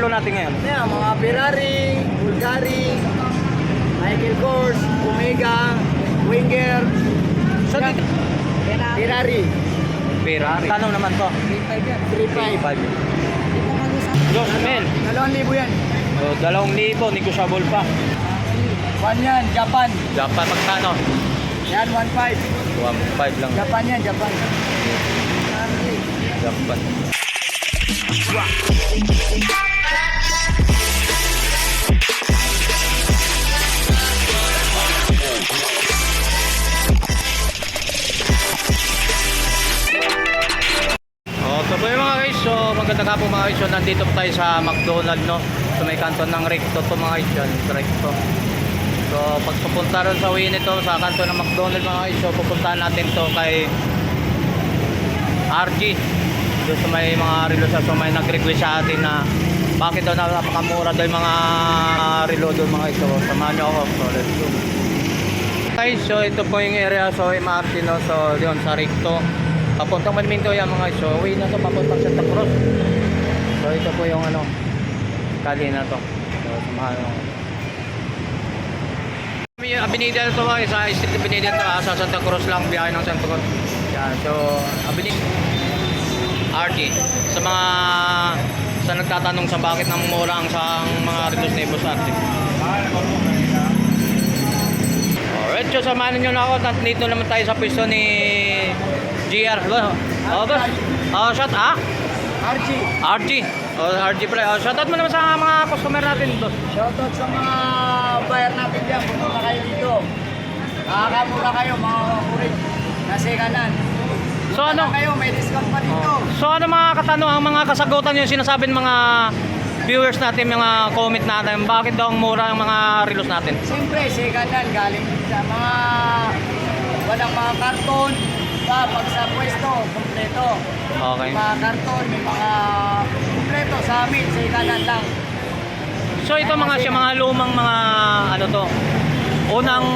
Ano natin ngayon? Yan, mga Ferrari, Bulgari, Michael Kors, Omega, Winger, So, Yan. dito, Ferrari, Ferrari. Tanong naman to. 3.5. 5. Diyos, men. Dalawang libo yan. So, dalawang libo, negosyable pa. One yan, Japan. Japan, magkano? Yan, 1.5. 1.5 lang. Japan yan, Japan. Japan. Oh, so po guys, so maganda nga po mga guys, nandito po tayo sa McDonald no. So may kanto ng Recto to mga guys, Recto. So pag pupunta ron sa uwi nito sa kanto ng McDonald mga guys, so pupuntahan natin to kay RG. Doon sa may mga relo sa so may nag-request sa atin na bakit daw napakamura daw mga relo doon mga. So samahan nyo ako. So let's go. Guys, so ito po yung area so MRT no. So doon sa Recto. Papuntang Manminto yan mga. So uwi na to papuntang Santa Cruz. So ito po yung ano kali na to. So samahan nyo. May Abinida na to mga guys, sa Street Abinida to, ah, sa Santa Cruz lang, biyahe ng Santa Cruz. Yan, so Abinida RT sa mga sa nagtatanong sa bakit nang mura ang sa mga relos ni Boss RT. Alright, so samahan nyo na ako. Nandito naman tayo sa pwesto ni GR. Oh, boss. Oh, shot ah. RG. RG. Oh, RG pre. Oh, shout out mo naman sa mga customer natin, boss. Shoutout sa mga buyer natin dyan. Pumunta kayo dito. Nakakamura kayo, mga kurig. Kasi kanan. So ano? kayo, may discount pa dito. So ano mga katanungan, mga kasagutan yung sinasabi ng mga viewers natin, mga comment natin, bakit daw ang mura ang mga relos natin? Siyempre, second hand galing sa mga walang mga karton. Pa, pag sa pwesto, kompleto. Okay. Mga karton, may mga kompleto sa amin, second hand lang. So ito mga siya mga lumang mga ano to. Unang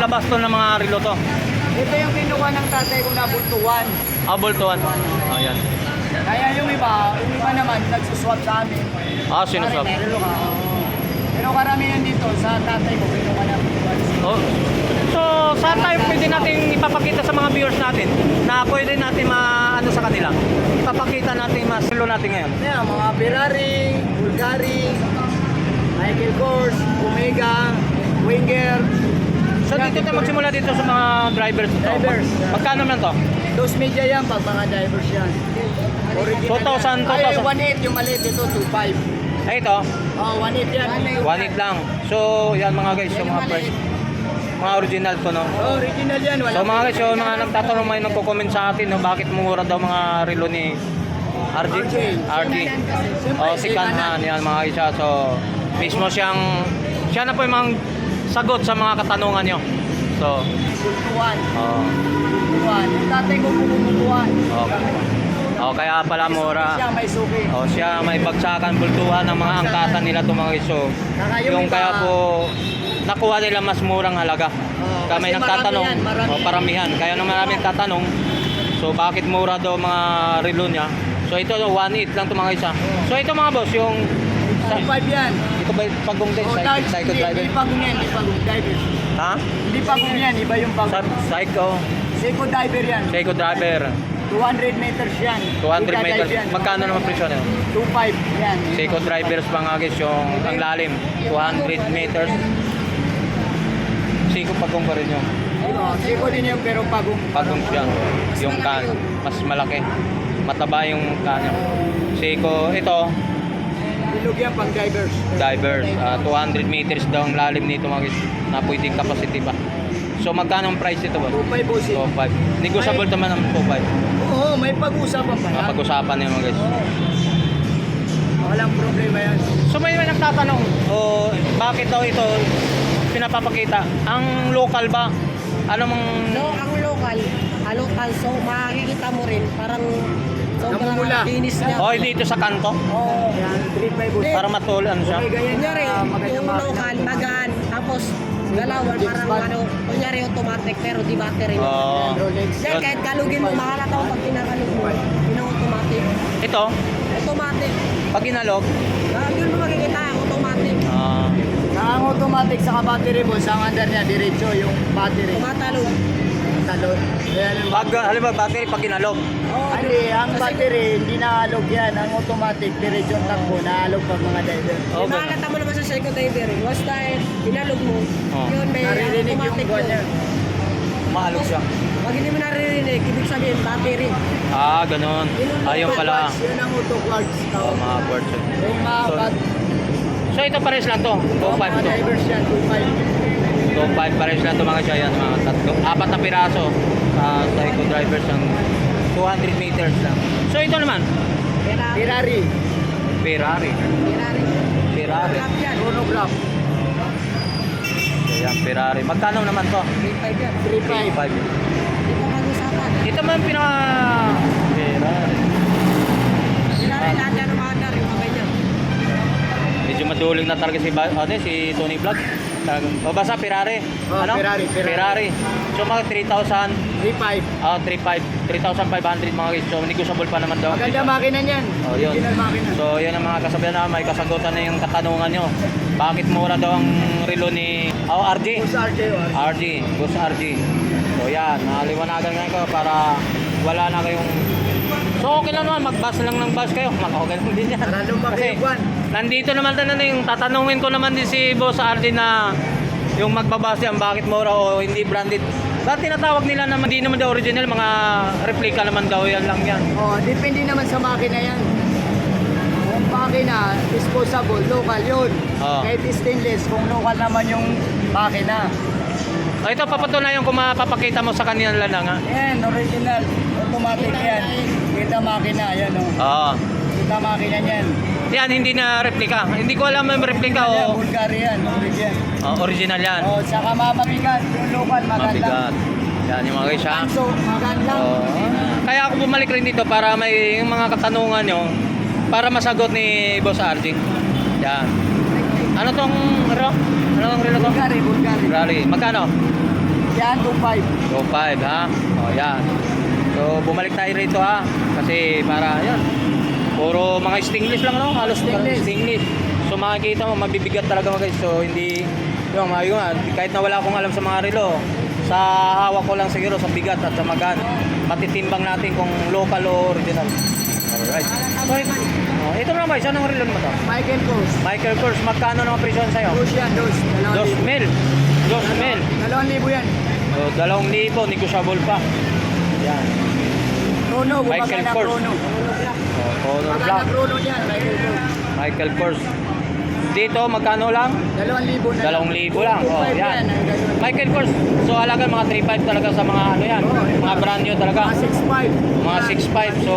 labas to ng mga relo to. Ito yung kinuha ng tatay ko na bultuan. Abol to. Ayan. Kaya yung iba, yung iba naman, nagsuswap sa amin. Ah, sinuswap. Pare, meron ka, oo. Pero karamihan dito, sa tatay ko, kinuha ng bultuan. Oh. So, saan tayo pwede natin ipapakita sa mga viewers natin na pwede natin maano sa kanila? Ipapakita natin mas relo natin ngayon. Yan, mga Ferrari, Bulgari, Michael Kors, Omega, Winger. So dito tayo magsimula dito sa mga drivers. to. Drivers. Magkano naman to? Dos media yan pag mga divers yan. Original 2,000, yan. Ay, 2,000. 1.8 yung maliit ito, 2.5. Ay ito, Oh, 1.8 yan. 1.8 lang. So, yan mga guys, yung mga price. Mga original to, no? Oh, original yan. Wala So mga guys, yung mga nagtatanong may nagko-comment sa atin, no, bakit mura daw mga relo ni RG? RJ. RG. Oh, si Kanhan, yan mga guys. ah. So, mismo siyang, siya na po yung mga sagot sa mga katanungan nyo. So, Bultuan. oh, Bultuan. Yung tatay ko bumuluan. Okay. oh, kaya pala mura. Siya may suki. Oh, siya may bagsakan, bultuhan ng mga angkatan nila to mga guys. So, Saka yung kaya po nakuha nila mas murang halaga. Oo, Kaya may nagtatanong, marami yan, marami. oh, paramihan. Kaya nung marami nagtatanong, so bakit mura daw mga relo niya? So ito, 1.8 lang to mga isa. So ito mga boss, yung sa, 2.5 yan. ito ba yung pagong din, Oh, psycho, psycho driver? Hindi pagong yan, hindi pagong diver. Ha? Hindi pagong yan, iba yung Sa, pagong. psycho, Seco diver yan. psycho driver, 200 meters yan. 200 Ika-dive meters. yan. Magkano naman presyo nito? 2.5 yan. Psycho drivers mga guys, yung ang lalim, 200 meters. Psycho pagong pa rin yun. Seco din yung pero pagong. Pagong siya, yung kan, mas malaki. Mataba yung kanya. Seiko, ito, Bilog yan pang divers. divers. ah, 200 meters daw ang lalim nito mga guys. Na pwedeng capacity pa. So magkano ang price nito ba? 2.5 po siya. 2.5. Negotiable naman ang 2.5. Oo, may pag-usapan pa yan. Mapag-usapan niyo mga guys. Walang problema yan. So may may nagtatanong, oh, bakit daw ito pinapapakita? Ang local ba? Ano mang No, ang local, ang local, so makikita mo rin, parang Namumula. linis niya. Oh, dito sa kanto Oo. Yan, 3.5 po siya. para matul ano siya. Kunyari, local, magaan, tapos galawan, parang ano, kunyari automatic, pero di battery. Oh. Rolex. Yan, kahit kalugin mo, makalataw pag kinakalog mo, yun ang automatic. Ito, Automatic. pag inalog, Ah, yun mo makikita, automatic. Ah, Ang automatic sa battery boss, ang under niya, diretso yung battery. Tumatalog. Yung pag, halimbawa, battery pag kinalog. Oo, Hindi, ang battery, hindi naalog yan. Ang automatic, diretso ang takbo, naalog pag mga diver. Oh, Okay. ganun. Makakata mo naman sa second diver. eh. Once dahil inalog mo, Oh. yun may Naririnig yung automatic buwan yun. Maalog siya. Pag hindi mo naririnig, ibig sabihin, battery. Ah, ganun. Ayun pala. Yun ang auto quartz. Oh, mga quartz. Yung mga So, bat, So ito pares lang to. 2.5 mga to. divers yan, 2.5. 2.5 pares lang to mga siya yan. Mga tatlo. Apat na piraso sa Psycho drivers ang 200 meters lang. So ito naman, Ferrari. Ferrari, Ferrari. Ferrari. Chronograph, So yan, Ferrari. Magkano naman to? 3.5 yan. 3.5. 3.5. Hindi pa mag-usapan. Ito man pinaka... Ferrari. Ferrari, lahat yan umaandar, yung mga ganyan. Medyo maduling na talaga si, ba- ano, si Tony Vlog. Talagang- O basta Ferrari. Oh, ano? Ferrari, Ferrari. So mga 3,000, 3.5. ah 3,500, 3,500 mga guys. So negotiable pa naman daw. Maganda makina niyan. Oh, yun. Makina. So, yan ang mga kasabihan na may kasagutan na yung katanungan nyo. Bakit mura daw ang relo ni oh, RG? Boss RJ, oh. RG, Boss RG. So, yan. Naliwanagan ngayon ko para wala na kayong... So, okay lang naman. Mag-bus lang ng bus kayo. Mag-okay lang din yan. Yung buwan. nandito naman na na yung tatanungin ko naman din si Boss RG na yung magbabase yan, bakit mura o hindi branded. Dahil tinatawag nila naman, hindi naman daw original, mga replica naman daw yan lang yan. Oh, depende naman sa makina yan. Kung makina, disposable, local yun. Oh. Kahit stainless, kung local naman yung makina. O, ito papatunayan kung mapapakita mo sa kanila lang nga. Yan, original. Automatic yan. Kita makina, yan o. Oo. Kita makina yan. Yan, hindi na replika. Hindi ko alam yung replika Yan, o Bulgarian, original. oh, original yan. Oh, saka mamabigat, yung local, maganda. Mabigat. Yan yung mga guys ha. So, maganda. Oo. Kaya ako bumalik rin dito para may yung mga katanungan nyo para masagot ni Boss RG. Yan. Ano tong relo? Ano tong relo to? Bulgari, Bulgari. Rally. Magkano? Yan, 2.5. 2.5 ha. O yan. So bumalik tayo rito ha. Kasi para yan. Puro mga stingless lang no? Halos Stingless. stingless. So makikita mo mabibigat talaga mga guys. So hindi yung mga yun, nga, kahit na wala akong alam sa mga relo, sa hawak ko lang siguro sa bigat at sa magan. Matitimbang natin kung local o original. Alright. Oh, ito naman guys, anong relo naman to? Michael Kors. Michael Kors, magkano naman presyon sa'yo? Dos yan, dos. Dos mil. Dos mil. Dalawang libo yan. So, dalawang libo, negotiable pa. Yan. Chrono, Michael gumagana Kors. Chrono. Oh, Maganda black. Chrono yan, Michael Kors. Michael Kors. Dito, magkano lang? Dalawang libo na. Dalawang libo lang. Oh, 2.5 yan. Michael Kors. So, halaga mga 3.5 talaga sa mga ano yan. Mga brand new talaga. Mga 6.5. Mga 6.5. So,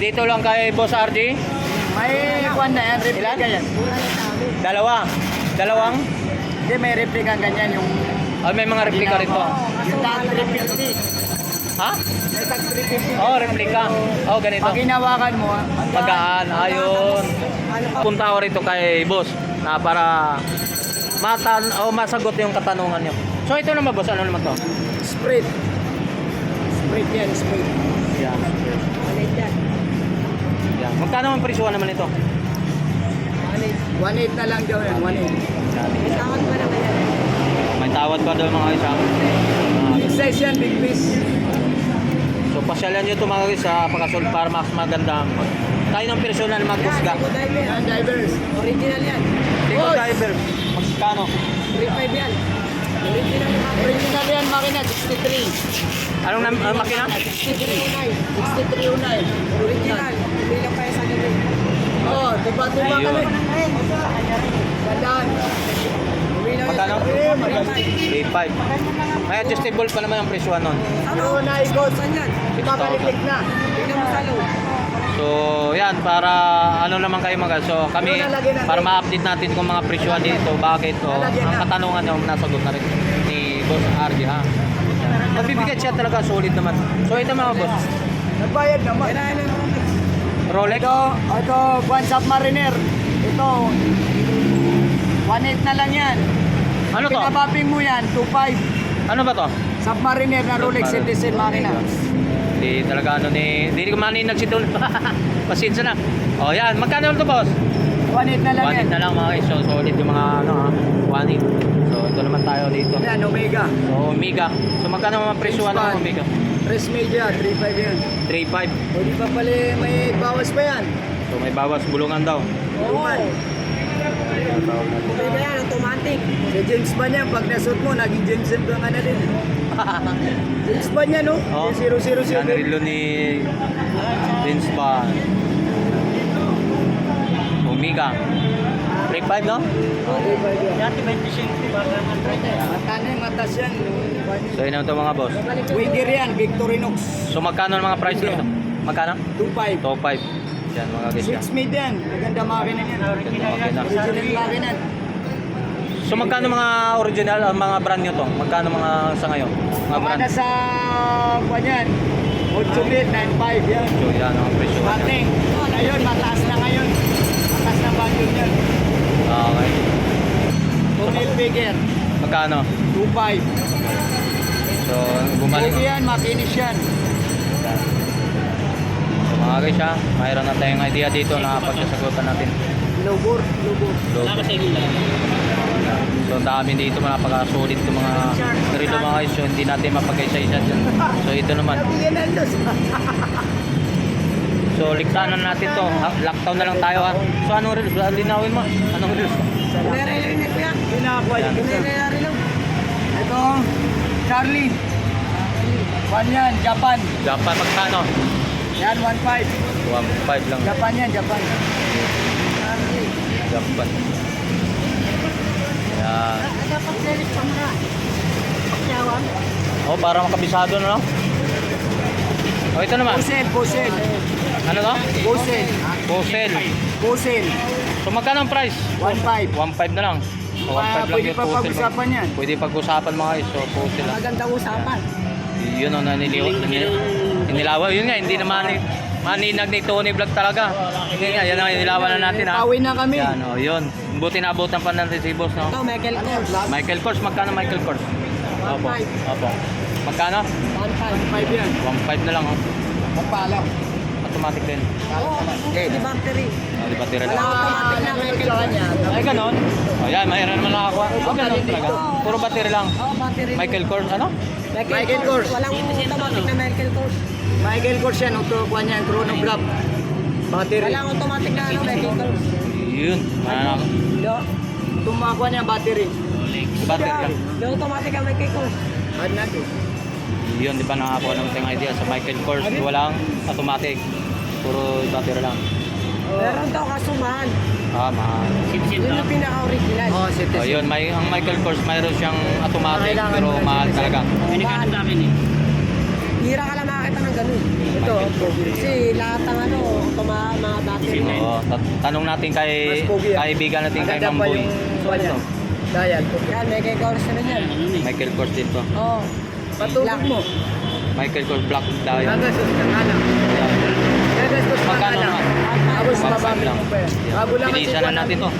dito lang kay Boss RG. May kwan na yan, replica Ilan? yan. Dalawa. Dalawang. Hindi, may replica ganyan yung... Oh, may mga replika rito. Yung tag 350. Ha? May tag 350. Oh, replika. Oh, ganito. Pag hinawakan mo, Magaan. Ayun. Punta ako rito kay boss na para matan o masagot yung katanungan niyo. So ito naman boss, ano naman to? Sprit. Sprit yan, sprit. Yan. Malit yan. Yan. Magkano ang presyuhan naman ito? Malit. 1.8 na lang daw yan, 1.8. May tawad pa naman yan. May tawad pa daw mga isa. Big size yan, big piece. Pasyalan nyo ito mga guys sa Pakasol para mas maganda. Tayo ng personal magkusga. Yan, diver. Yan, divers. Original yan. Tigo Boss! driver. Magkano? 3.5 yan. Original Original yan, makina, 63. Anong nam- uh, makina? 6309. 6309. Original. Hindi lang kaya sa gabi. Oh, tuba-tuba ka Ayun. na. Gandaan. Original Magkano? yan. 3.5. 3.5. May adjustable pa naman ang presyuhan nun. Ano? Yung naikot. Ipapalik na. So, yan, para ano naman kayo mga So, kami, para ma-update natin kung mga presyuhan dito, bakit, o ang katanungan nyo, nasagot na rin ni Boss RG, ha? Magbibigay siya talaga, solid naman. So, ito mga boss, Nagbayad naman. Rolex. Ito, ito, Juan Submariner. Ito, 1.8 na lang yan. Ano to? Pinabaping mo yan, 2.5. Ano ba to? Submariner na Rolex Citizen makina. Hindi talaga ano ni, hindi ko maninag si Don. Pasensya na. O yan, magkano to boss? 1.8 na lang yan. 1.8 na lang mga guys. So, solid yung mga ano ha. 1.8. So, ito naman tayo dito. Yan, Omega. So, Omega. So, magkano mga presyo ano ng Omega? Press media, 3.5 yan. 3.5. O di pa pala may bawas pa yan. So, may bawas bulungan daw. Tuman. Pwede yan, automatic. Si James Bond yan, pag nasot mo, naging Jensen ka nga na din. James Bond yan, no? Oh, Yung 007. Yan relo ni Vince Bond. Omega. 3.5 no? Dati 25 ba Mata na yung matas yan. So, yun naman ito mga boss. Wigger yan, Victorinox. So, magkano ang mga price nito? Magkano? 2.5. Top 5. Yan mga guys. yan. 6 mid yan. Maganda makina yan. Ganda makina. Original makina. So, magkano mga original, ang mga brand nyo to? Magkano mga sa ngayon? Mga Mga brand. nasa, kwan yan, 8 mid, 9.5 yan. So, yan ang presyo. Mating. Ngayon, mataas na ngayon. Mataas na value yan. Okay. Tunnel Bigger, Magkano? 2.5. So, bumalik. Okay yan, makinis yan. So, mga guys ha, mayroon na tayong idea dito na pagsasagutan natin. Lubor, lubor. Logo. So, ang dami dito mga pagka-solid itong mga relo mga guys. So, hindi natin mapag-isa-isa dyan. So, ito naman. So, liktanan natin to. Lockdown na lang tayo ha. So, anong reels? Linawin mo. Anong reels? Nire-reline ko yan. Pinakakuha Yan. Ito, Charlie. Kwan yan, Japan. Japan, magkano? Yan, 1.5. 1.5 lang. Japan yan, Japan. Japan. Yan. Dapat credit pa muna. Pakyawan. Oh, para makabisado na lang. Oh, ito naman. Pusel, pusel. Ano to? Pusel. Posel. Pusel. So, magkano ang price? 1.5. 1.5 na lang. So, 1.5 Ah, lang pwede yung pa pag-usapan yan. Pwede pag-usapan mga guys. So, posel lang. Magandang usapan. Yun ang naniliw. Inilawa. Yun nga, hindi naman ni maninag ni Tony Vlog talaga. Yun nga, yan ang inilawan na natin ha. Pauwi na kami. Yan, oh, yun. Buti naabutan pa natin si boss, no? Ito, Michael Kors. Michael Kors, magkano Michael Kors? Opo. 1.5. Opo. Magkano? 1.5. 5 yan. 1.5 na lang, oh. Magpaalam. Automatic din. Oo, hindi, di battery. Oh, di ba tira Wala automatic na Michael Kors. Ay, ganon. Oh, yan, mayroon naman nakakuha. Oh, ganon talaga. Puro battery lang. Oo, battery. Michael Kors, ano? Michael Kors. Walang automatic na Michael Kors. Michael Kors yan, ito kwan yan, chronograph. Battery. Walang automatic na ano, Michael Kors. Yun. Ano? Yo. Tumakwa niya, battery. Battery lang. Yo, automatic na Michael Kors. Add natin. Yun, di ba nakakuha naman tayong idea sa Michael Kors. Walang automatic. Puro battery lang. Meron daw kasumahan. Ah, mahal. Yun yung pinaka-original. Oo, oh, Oh, yun, may, ang Michael Kors mayroon siyang automatic Kailangan pero mahal talaga. Mahal. Hira ka lang makakita ng ganun. Ito, kasi lahat ng ano, tuma, mga battery. Oo, ta- tanong natin kay Mas pogi yan. kaibigan natin kay Maganda Ma'am pa Boy. yung So, ano yan. Dial. Yan, Michael Kors na yan. Michael Kors dito. Oo. Patulog mo. Michael Kors Black Diamond. Gagastos ka nga lang. Ka nga Magkano lang. naman? Tapos 1.5 mababit lang. mo pa yan. Bago lang kasi Bilisan na natin to.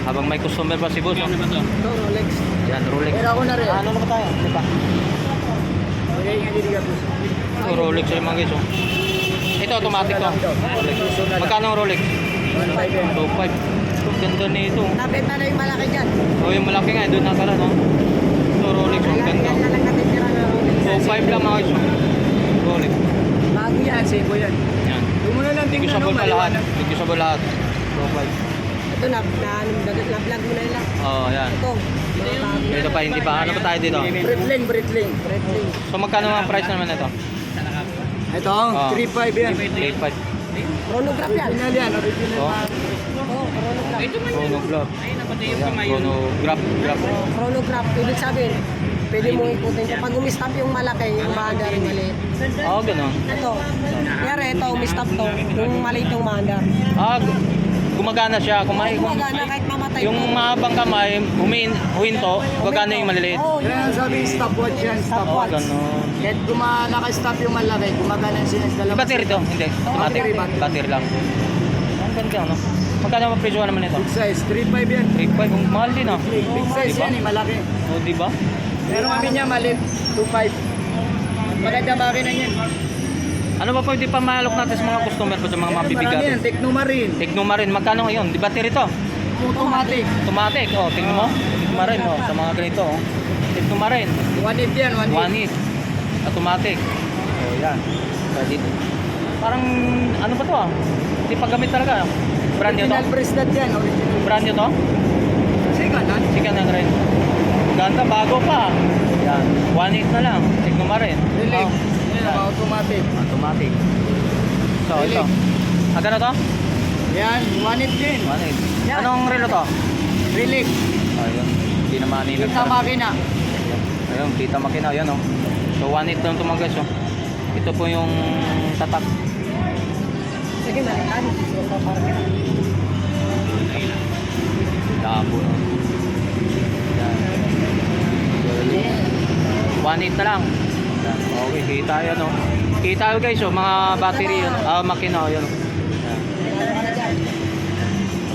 Habang may customer pa si boss. oh. Ito, Rolex. Yan, Rolex. Pero ako na rin. Ah, ano na ba tayo? Di ba? Okay, hindi ka gusto. Ito, Rolex yung mga guys. oh. Ito, automatic to. Rolex. Magkano ang Rolex? 1.5 yan. 2.5. Ang Ganda nito. Nabenta na yung malaki dyan. Oh, yung malaki nga, doon nakara, no? Ito, Rolex. Ang Yan, ganda. yan na lang natitira na Rolex. 2.5 lang mga guys. Rolex. Bago yan. Yan, save ko yan. Yan. Doon mo na lang tingnan no, lahat. maliwanag. Usable lahat. 2.5. Ito na, na, na, na vlog mo na nila. Oh, yan. Ito, mga bago. Dito pa, hindi pa. Ano pa tayo dito? Britling, Britling. Redling. So, magkano ang price naman ito? Ito, Ah. 3.5 yan. 8.5. Chronograph yan. Original yan, original. Oh, Oo, chronograph. chronograph. Yan, chronograph. Graph. Chronograph, ibig sabihin, pwede mo ikutin ko. Pag umistap yung malaki, yung mandar, yung maliit. Oh, ganun. Ito, kaya ito, umistap to, yung maliit yung mandar. Ah, gu- gumagana siya. Kung may, Kung magana, kahit mamatay yung mahabang kamay, humin, huhinto, gumagana yung maliliit. Oo, Yan ang sabi, stopwatch yan, Oh, stopwatch. ganun. Kahit guma, naka-stop yung malaki, gumagana yung sinas dalawa. Battery to? Hindi. Automatic. Battery, lang. Ang ganda, no? Magkano ang presyo naman ito? Big size, 3.5 yan. 3.5. Ang mahal din, ah. Big size diba? yan eh, malaki. Oh, di ba? Pero kami niya malit, 2.5. Maganda makina niyan. Ano ba pwede pa malok natin sa mga customer ko sa mga Marami mabibigat? yan, Technomarine, Tigno rin, magkano ngayon? Di ba ito? automatic. Automatic, oh, tingnan mo. Tigno rin, oh, sa mga ganito, oh. Tigno rin. 180 yan, 180. One hit. Automatic. Oh, yan. Pwede. Parang, ano ba to ah? Hindi pa gamit talaga. Brand new to? Original bracelet yan, original. Brand new to? Second hand. Sige na rin. Ganda, bago pa. Yan. One hit na lang. Tigno mo rin. Relic. Oh, Yan, automatic. Automatic. So, Relic. ito. Ah, gano to? Yan, 180 din. One hit. Yan. Anong relo to? Relic. Ayun. Hindi na maninag. Kita makina. Ayun, kita makina. Ayun, oh. So, one hit lang ito mga guys, oh. Ito po yung tatak. Sige, malikan. So, paparkin. Labo, no? Yan. One hit na lang. Okay, kita yan, oh. Kita yun guys, oh. Mga battery yun. Ah, makina, oh, yun. Yan.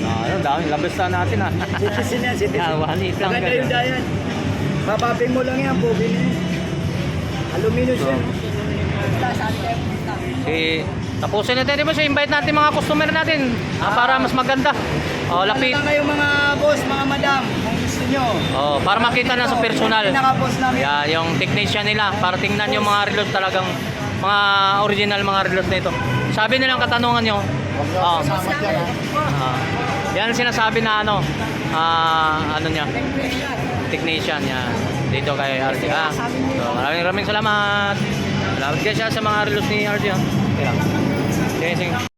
Ah, yun, dami. Labas na natin, ah. Citizen yan, citizen. Yan, one hit lang, Maganda yung dayan. Papapin mo lang yan, pubi na yan. Aluminum So, yan. Si tapusin natin di ba si invite natin mga customer natin ah, para mas maganda. Oh, lapit. Ano kayo mga boss, mga madam, nyo. Oh, para makita na sa personal. Pinaka-boss namin. Yeah, yung technician nila para tingnan yung mga reload talagang mga original mga reload nito. Sabi nilang katanungan nyo. Oh. Ah. yan sinasabi na ano ah, ano niya technician niya dito kay RJ. Ah. So, maraming maraming salamat. Salamat guys sa mga reload ni RJ. ah. Okay lang. Sige, sige.